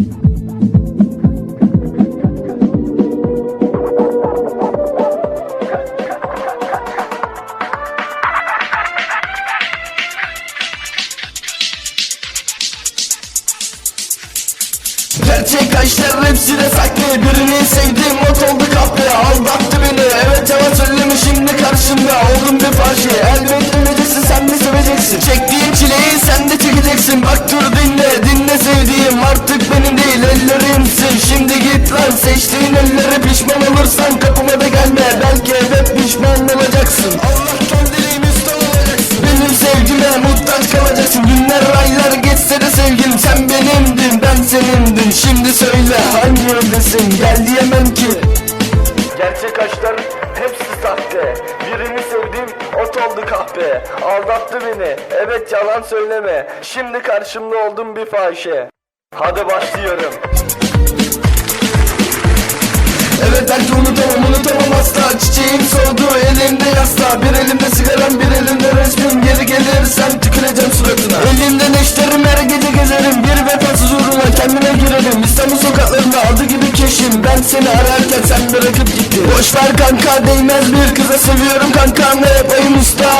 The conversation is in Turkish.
Gerçek aşklar hepsi de saklı. Birini sevdim ot oldu kahpe Aldattı beni. Evet yalan söyleme. Şimdi karşımda Oldum bir faşi elbet öleceksin sen de seveceksin? Çektiğim çileyi sen de çekeceksin. Bak dur dinle ellerimsin. Şimdi git lan seçtiğin ellere pişman olursan Kapıma da gelme. Belki evet pişman olacaksın. Allah kendiliğin üstü olacaksın. Benim sevgime muhtaç kalacaksın. Günler aylar geçse de sevgilim Sen benimdin ben senindim. Şimdi söyle hangi yöndesin Gel diyemem ki. Gerçek aşklar hepsi sahte. Birini sevdim ot oldu kahpe. Aldattı beni. Evet yalan söyleme. Şimdi karşımda oldum bir fahişe Hadi başlıyorum. Evet belki unutamam unutamam asla. Çiçeğim soldu elimde yasla. Bir elimde sigaram bir elimde resmim. Geri gelirsen tüküreceğim suratına. Elimde neşterim her gece gezerim. Bir vefasız uğruna kendime girerim. İstanbul sokaklarında adı gibi keşim. Ben seni ararken sen bırakıp gittin. Boş ver kanka değmez bir kıza. Seviyorum kanka Ne yapayım usta